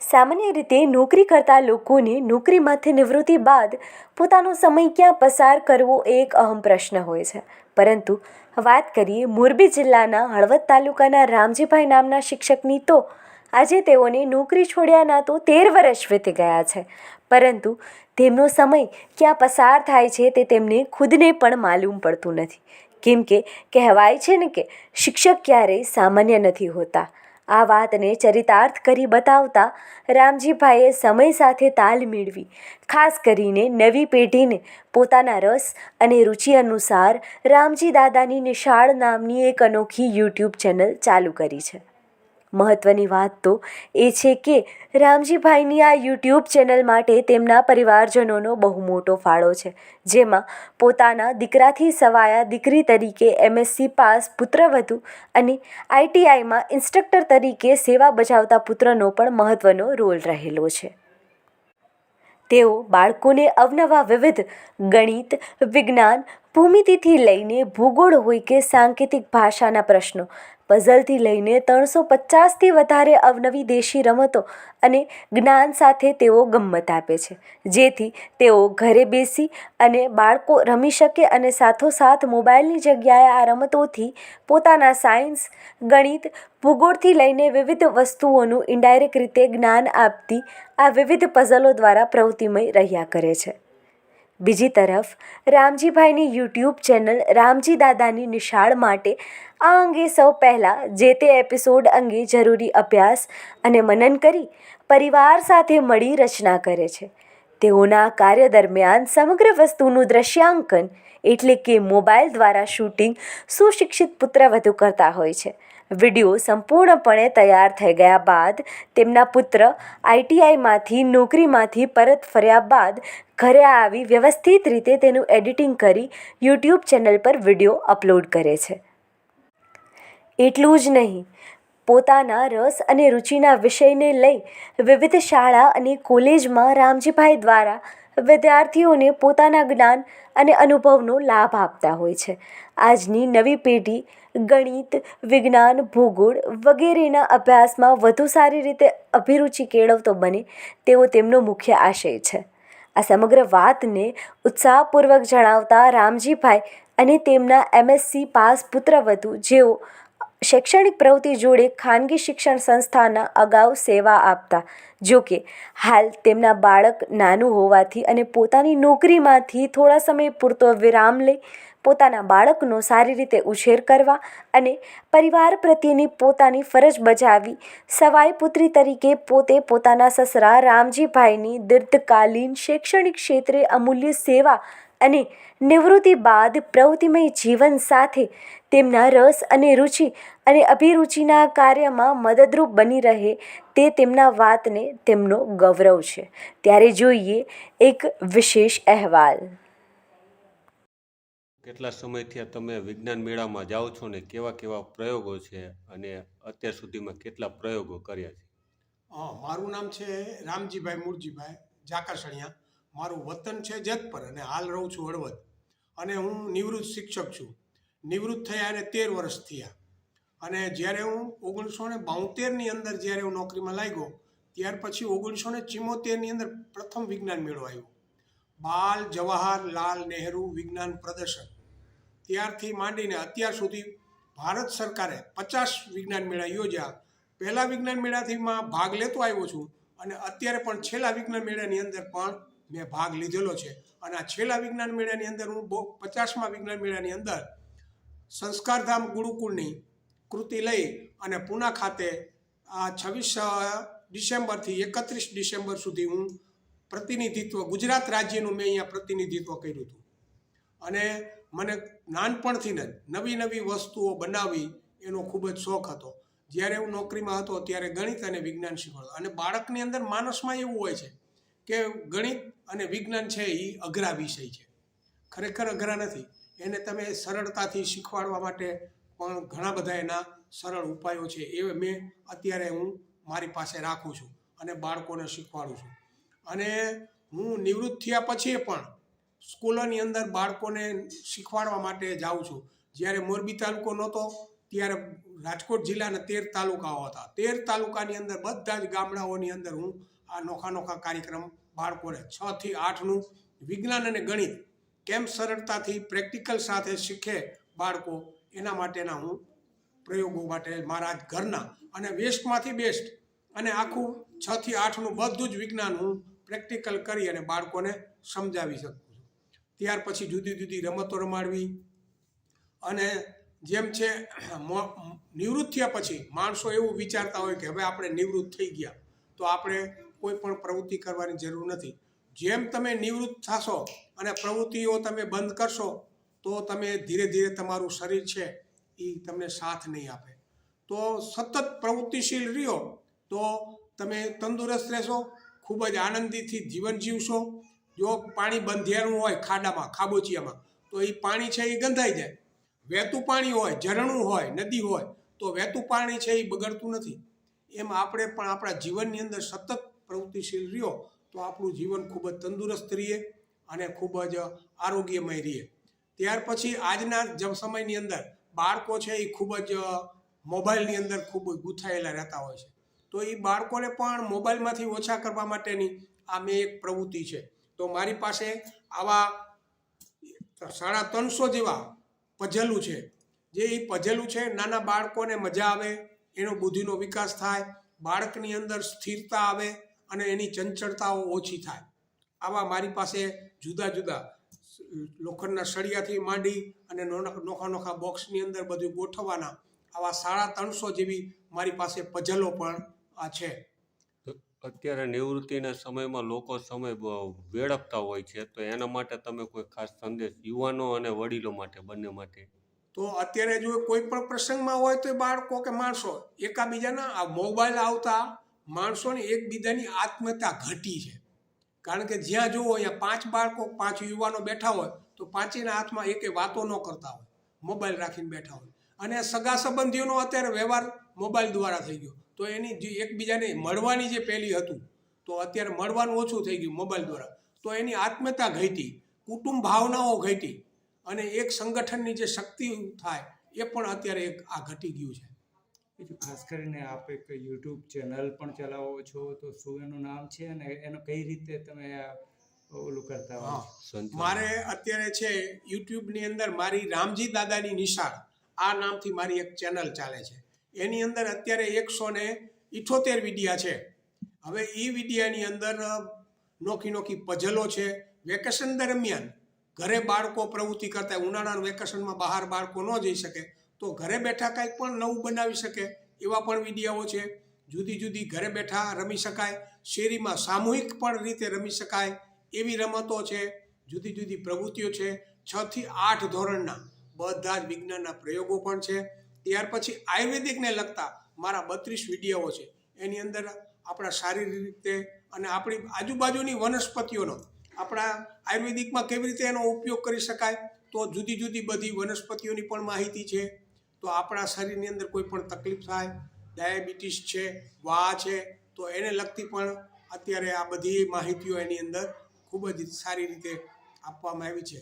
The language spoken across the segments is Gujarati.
સામાન્ય રીતે નોકરી કરતા લોકોને નોકરીમાંથી નિવૃત્તિ બાદ પોતાનો સમય ક્યાં પસાર કરવો એ એક અહમ પ્રશ્ન હોય છે. પરંતુ વાત કરીએ મોરબી જિલ્લાના હળવદ તાલુકાના રામજીભાઈ નામના શિક્ષકની તો આજે તેઓને નોકરી છોડ્યાના તો તેર વર્ષ વીતી ગયા છે. પરંતુ તેમનો સમય ક્યાં પસાર થાય છે તે તેમને ખુદને પણ માલુમ પડતું નથી. કેમ કે કહેવાય છે ને કે શિક્ષક ક્યારેય સામાન્ય નથી હોતા. આ વાતને ચરિતાર્થ કરી બતાવતા રામજીભાઈએ સમય સાથે તાલ મેળવી. ખાસ કરીને નવી પેઢીને પોતાના રસ અને રુચિ અનુસાર રામજી દાદાની નિશાળ નામની એક અનોખી યુટ્યુબ ચેનલ ચાલુ કરી છે. મહત્ત્વની વાત તો એ છે કે રામજીભાઈની આ યુટ્યુબ ચેનલ માટે તેમના પરિવારજનોનો બહુ મોટો ફાળો છે. જેમાં પોતાના દીકરાથી સવાયા દીકરી તરીકે એમએસસી પાસ પુત્રવધુ અને આઈટીઆઈમાં ઇન્સ્ટ્રક્ટર તરીકે સેવા બજાવતા પુત્રનો પણ મહત્ત્વનો રોલ રહેલો છે. તેઓ બાળકોને અવનવા વિવિધ ગણિત, વિજ્ઞાન, ભૂમિતિથી લઈને ભૂગોળ હોય કે સાંકેતિક ભાષાના પ્રશ્નો પઝલથી લઈને ત્રણસો પચાસથી વધારે અવનવી દેશી રમતો અને જ્ઞાન સાથે તેઓ ગમ્મત આપે છે. જેથી તેઓ ઘરે બેસી અને બાળકો રમી શકે અને સાથોસાથ મોબાઈલની જગ્યાએ આ રમતોથી પોતાના સાયન્સ, ગણિત, ભૂગોળથી લઈને વિવિધ વસ્તુઓનું ઇન્ડાયરેક્ટ રીતે જ્ઞાન આપતી આ વિવિધ પઝલો દ્વારા પ્રવૃત્તિમય રહ્યા કરે છે. બીજી તરફ, રામજીભાઈની યુટ્યુબ ચેનલ રામજી દાદાની નિશાળ માટે આ અંગે સૌ પહેલાં જે તે એપિસોડ અંગે જરૂરી અભ્યાસ અને મનન કરી પરિવાર સાથે મળી રચના કરે છે. તેઓના કાર્ય દરમિયાન સમગ્ર વસ્તુનું દ્રશ્યાંકન એટલે કે મોબાઈલ દ્વારા શૂટિંગ સુશિક્ષિત પુત્ર વધુ કરતા હોય છે. વીડિયો સંપૂર્ણપણે તૈયાર થઈ ગયા બાદ તેમના પુત્ર આઈટીઆઈમાંથી નોકરીમાંથી પરત ફર્યા બાદ ઘરે આવી વ્યવસ્થિત રીતે તેનું એડિટિંગ કરી યુટ્યુબ ચેનલ પર વીડિયો અપલોડ કરે છે. એટલું જ નહીં પોતાના રસ અને રુચિના વિષયને લઈ વિવિધ શાળા અને કોલેજમાં રામજીભાઈ દ્વારા વિદ્યાર્થીઓને પોતાના જ્ઞાન અને અનુભવનો લાભ આપતા હોય છે. આજની નવી પેઢી ગણિત, વિજ્ઞાન, ભૂગોળ વગેરેના અભ્યાસમાં વધુ સારી રીતે અભિરુચિ કેળવતો બને તેવો તેમનો મુખ્ય આશય છે. આ સમગ્ર વાતને ઉત્સાહપૂર્વક જણાવતા રામજીભાઈ અને તેમના એમએસસી પાસ પુત્રવધુ જેઓ શૈક્ષણિક પ્રવૃત્તિ જોડે ખાનગી શિક્ષણ સંસ્થાના અગાઉ સેવા આપતા. જોકે હાલ તેમના બાળક નાનું હોવાથી અને પોતાની નોકરીમાંથી થોડા સમય પૂરતો વિરામ લઈ પોતાના બાળકનો સારી રીતે ઉછેર કરવા અને પરિવાર પ્રત્યેની પોતાની ફરજ બજાવી સવાઈ પુત્રી તરીકે પોતે પોતાના સસરા રામજીભાઈની દીર્ઘકાલીન શૈક્ષણિક ક્ષેત્રે અમૂલ્ય સેવા અને નિવૃત્તિ બાદ પ્રવૃત્તિમય જીવન સાથે તેમના રસ અને રુચિ અને અભિરુચિના કાર્યમાં મદદરૂપ બની રહે તે તેમના વાતને તેમનો ગૌરવ છે. ત્યારે જોઈએ એક વિશેષ અહેવાલ. કેટલા સમયથી તમે વિજ્ઞાન મેળામાં જાઓ છો ને કેવા કેવા પ્રયોગો છે અને અત્યાર સુધીમાં કેટલા પ્રયોગો કર્યા છે? મારું નામ છે રામજીભાઈ મૂળજીભાઈ જાકાસણિયા મારું વતન છે જેતપર અને હાલ રહું છું હળવદ. અને હું નિવૃત્ત શિક્ષક છું. નિવૃત્ત થયા અને તેર વર્ષ થયા. અને જ્યારે હું ઓગણીસો ને બોતેરની અંદર જ્યારે હું નોકરીમાં લાગ્યો, ત્યાર પછી ઓગણીસો ને ચિમોતેરની અંદર પ્રથમ વિજ્ઞાન મેળો આવ્યો. બાલ જવાહરલાલ નહેરુ વિજ્ઞાન પ્રદર્શન. ત્યારથી માંડીને અત્યાર સુધી ભારત સરકારે પચાસ વિજ્ઞાન મેળા યોજ્યા. પહેલાં વિજ્ઞાન મેળાથી માં ભાગ લેતો આવ્યો છું અને અત્યારે પણ છેલ્લા વિજ્ઞાન મેળાની અંદર પણ મેં ભાગ લીધેલો છે. અને આ છેલ્લા વિજ્ઞાન મેળાની અંદર હું બહુ પચાસમાં વિજ્ઞાન મેળાની અંદર સંસ્કારધામ ગુરુકુળની કૃતિ લઈ અને પૂના ખાતે આ છવ્વીસ ડિસેમ્બરથી એકત્રીસ ડિસેમ્બર સુધી હું પ્રતિનિધિત્વ, ગુજરાત રાજ્યનું મેં અહીંયા પ્રતિનિધિત્વ કર્યું હતું. અને મને નાનપણથી જ નવી નવી વસ્તુઓ બનાવવી એનો ખૂબ જ શોખ હતો. જ્યારે હું નોકરીમાં હતો ત્યારે ગણિત અને વિજ્ઞાન શીખવાડતો. અને બાળકની અંદર માનસમાં એવું હોય છે કે ગણિત અને વિજ્ઞાન છે એ અઘરા વિષય છે. ખરેખર અઘરા નથી. એને તમે સરળતાથી શીખવાડવા માટે પણ ઘણા બધા એના સરળ ઉપાયો છે. એ મેં અત્યારે હું મારી પાસે રાખું છું અને બાળકોને શીખવાડું છું. અને હું નિવૃત્ત થયા પછી પણ સ્કૂલોની અંદર બાળકોને શીખવાડવા માટે જાઉં છું. જ્યારે મોરબી તાલુકો નહોતો, ત્યારે રાજકોટ જિલ્લાના તેર તાલુકાઓ હતા. તેર તાલુકાની અંદર બધા જ ગામડાઓની અંદર હું આ નોખા નોખા કાર્યક્રમ બાળકોને છ થી આઠનું વિજ્ઞાન અને ગણિત કેમ સરળતાથી પ્રેક્ટિકલ સાથે શીખે બાળકો, એના માટેના હું પ્રયોગો માટે મારા ઘરના અને વેસ્ટમાંથી બેસ્ટ અને આખું છ થી આઠનું બધું જ વિજ્ઞાન હું પ્રેક્ટિકલ કરી અને બાળકોને સમજાવી શકું છું. ત્યાર પછી જુદી જુદી રમતો રમાડવી અને જેમ છે નિવૃત્ત થયા પછી માણસો એવું વિચારતા હોય કે હવે આપણે નિવૃત્ત થઈ ગયા તો આપણે કોઈ પણ પ્રવૃત્તિ કરવાની જરૂર નથી. જેમ તમે નિવૃત્ત થશો અને પ્રવૃત્તિઓ તમે બંધ કરશો, તો તમે ધીરે ધીરે તમારું શરીર છે એ તમને સાથ નહીં આપે. તો સતત પ્રવૃત્તિશીલ રહ્યો, તો તમે તંદુરસ્ત રહેશો, ખૂબ જ આનંદીથી જીવન જીવશો. જો પાણી બંધિયારું હોય ખાડામાં, ખાબોચિયામાં, તો એ પાણી છે એ ગંધાઈ જાય. વહેતું પાણી હોય, ઝરણું હોય, નદી હોય, તો વહેતું પાણી છે એ બગડતું નથી. એમ આપણે પણ આપણા જીવનની અંદર સતત પ્રવૃત્તિશીલ રહ્યો તો આપણું જીવન ખૂબ જ તંદુરસ્ત રહીએ અને ખૂબ જ આરોગ્યમય રહીએ. ત્યાર પછી આજના જ સમયની અંદર બાળકો છે એ ખૂબ જ મોબાઈલની અંદર ખૂબ ગૂંથાયેલા રહેતા હોય છે. તો એ બાળકોને પણ મોબાઈલમાંથી ઓછા કરવા માટેની આ મેં એક પ્રવૃત્તિ છે. તો મારી પાસે આવા સાડા ત્રણસો જેવા પઝલું છે. જે એ પઝલું છે, નાના બાળકોને મજા આવે, એનો બુદ્ધિનો વિકાસ થાય, બાળકની અંદર સ્થિરતા આવે અને એની ચંચળતાઓ ઓછી થાય. આવા મારી પાસે જુદા જુદા લોખંડના સળિયાથી માંડી અને નોખા નોખા બોક્સની અંદર બધું ગોઠવવાના આવા સાડા ત્રણસો જેવી મારી પાસે પઝલો પણ આ છે. અત્યારે નિવૃત્તિના સમયમાં લોકો સમય વેડપતા વેડફતા હોય છે તો એના માટે તમે કોઈ ખાસ સંદેશ યુવાનો અને વડીલો માટે બંને માટે? તો અત્યારે જો કોઈ પણ પ્રસંગમાં હોય તો એ બાળકો કે માણસો એકાબીજાના આ મોબાઈલ આવતા માણસોને એકબીજાની આત્મતા ઘટી છે. કારણ કે જ્યાં જુઓ અહીંયા પાંચ બાળકો, પાંચ યુવાનો બેઠા હોય, તો પાંચેના હાથમાં એકે વાતો ન કરતા હોય. મોબાઈલ રાખીને બેઠા હોય. અને સગા સંબંધીઓનો અત્યારે વ્યવહાર મોબાઈલ દ્વારા થઈ ગયો. તો એની જે એકબીજાને મળવાની જે પહેલી હતું, તો અત્યારે મળવાનું ઓછું થઈ ગયું મોબાઈલ દ્વારા. તો એની આત્મહત્યા ઘટી, કુટુંબ ભાવનાઓ ઘટી, અને એક સંગઠનની જે શક્તિ થાય, એ પણ અત્યારે એક આ ઘટી ગયું છે. બીજું ખાસ કરીને આપ એક યુટ્યુબ ચેનલ પણ ચલાવો છો તો શું એનું નામ છે અને એનો કઈ રીતે તમે ઓલું કરતા હોય હા. મારે અત્યારે છે યુટ્યુબની અંદર મારી રામજી દાદાની નિશાળ આ નામથી મારી એક ચેનલ ચાલે છે. એની અંદર અત્યારે એકસો ને ઇઠોતેર વિડિયા છે. હવે એ વિડિયાની અંદર નોખી નોખી પઝલો છે. વેકેશન દરમિયાન ઘરે બાળકો પ્રવૃત્તિ કરતા ઉનાળાના વેકેશનમાં બહાર બાળકો ન જઈ શકે. તો ઘરે બેઠા કંઈક પણ નવું બનાવી શકે એવા પણ વિડીયાઓ છે. જુદી જુદી ઘરે બેઠા રમી શકાય, શેરીમાં સામૂહિક પણ રીતે રમી શકાય એવી રમતો છે. જુદી જુદી પ્રવૃત્તિઓ છે. છ થી આઠ ધોરણના બધા જ વિજ્ઞાનના પ્રયોગો પણ છે. ત્યાર પછી આયુર્વેદિકને લગતા મારા બત્રીસ વિડીયાઓ છે. એની અંદર આપણા શારીરિક રીતે અને આપણી આજુબાજુની વનસ્પતિઓનો આપણા આયુર્વેદિકમાં કેવી રીતે એનો ઉપયોગ કરી શકાય, તો જુદી જુદી બધી વનસ્પતિઓની પણ માહિતી છે. તો આપણા શરીરની અંદર કોઈ પણ તકલીફ થાય ડાયાબિટીસ છે વા છે તો એને લગતી પણ અત્યારે આ બધી માહિતીઓ એની અંદર ખૂબ જ સારી રીતે આપવામાં આવી છે.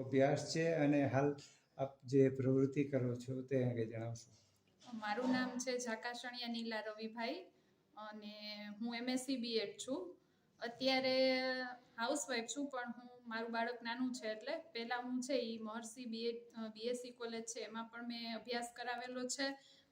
અભ્યાસ છે અને હાલ આપ જે પ્રવૃત્તિ કરો છો તે અંગે જણાવશો. મારું નામ છે ઝાકાસણિયા નીલા રવિભાઈ અને હું એમએસસી બીએડ છું. અત્યારે હાઉસવાઈફ છું, પણ હું, મારું બાળક નાનું છે એટલે પહેલાં હું છે એ મહર્ષિ બીએડ બીએસસી કોલેજ છે, એમાં પણ મેં અભ્યાસ કરાવેલો છે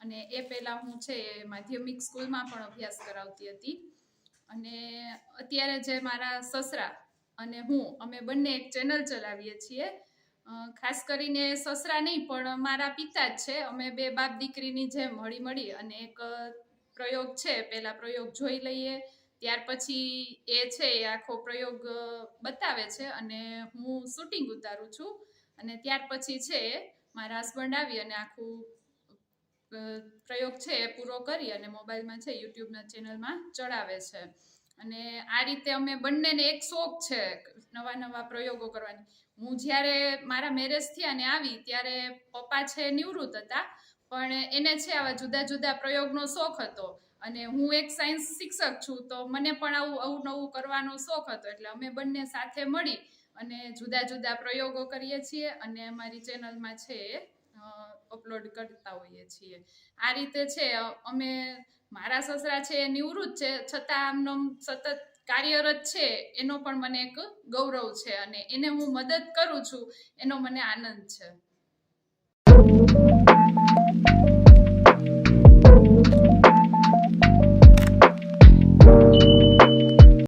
અને એ પહેલાં હું છે માધ્યમિક સ્કૂલમાં પણ અભ્યાસ કરાવતી હતી. અને અત્યારે જે મારા સસરા અને હું, અમે બંને એક ચેનલ ચલાવીએ છીએ. ખાસ કરીને સસરા નહીં, પણ મારા પિતા જ છે. અમે બે બાપ દીકરીની જેમ હળી મળી અને એક પ્રયોગ છે, પહેલા પ્રયોગ જોઈ લઈએ. ત્યાર પછી એ છે, એ આખો પ્રયોગ બતાવે છે અને હું શૂટિંગ ઉતારું છું. અને ત્યાર પછી છે મારા હસબન્ડ આવી અને આખું પ્રયોગ છે, એ પૂરો કરી અને મોબાઈલમાં છે, યુટ્યુબના ચેનલમાં ચડાવે છે. અને આ રીતે અમે બંનેને એક શોખ છે, નવા નવા પ્રયોગો કરવાની. હું જ્યારે મારા મેરેજ થયા ને આવી, ત્યારે પપ્પા છે, નિવૃત્ત હતા. પણ એને છે, આવા જુદા જુદા પ્રયોગનો શોખ હતો. અને હું એક સાયન્સ શિક્ષક છું, તો મને પણ આવું અવનવું કરવાનો શોખ હતો. એટલે અમે બંને સાથે મળી અને જુદા જુદા પ્રયોગો કરીએ છીએ અને અમારી ચેનલમાં છે અપલોડ કરતા હોઈએ છીએ. આ રીતે છે, અમે, મારા સસરા છે એ નિવૃત્ત છે, છતાં આમનો સતત કાર્યરત છે, એનો પણ મને એક ગૌરવ છે અને એને હું મદદ કરું છું, એનો મને આનંદ છે.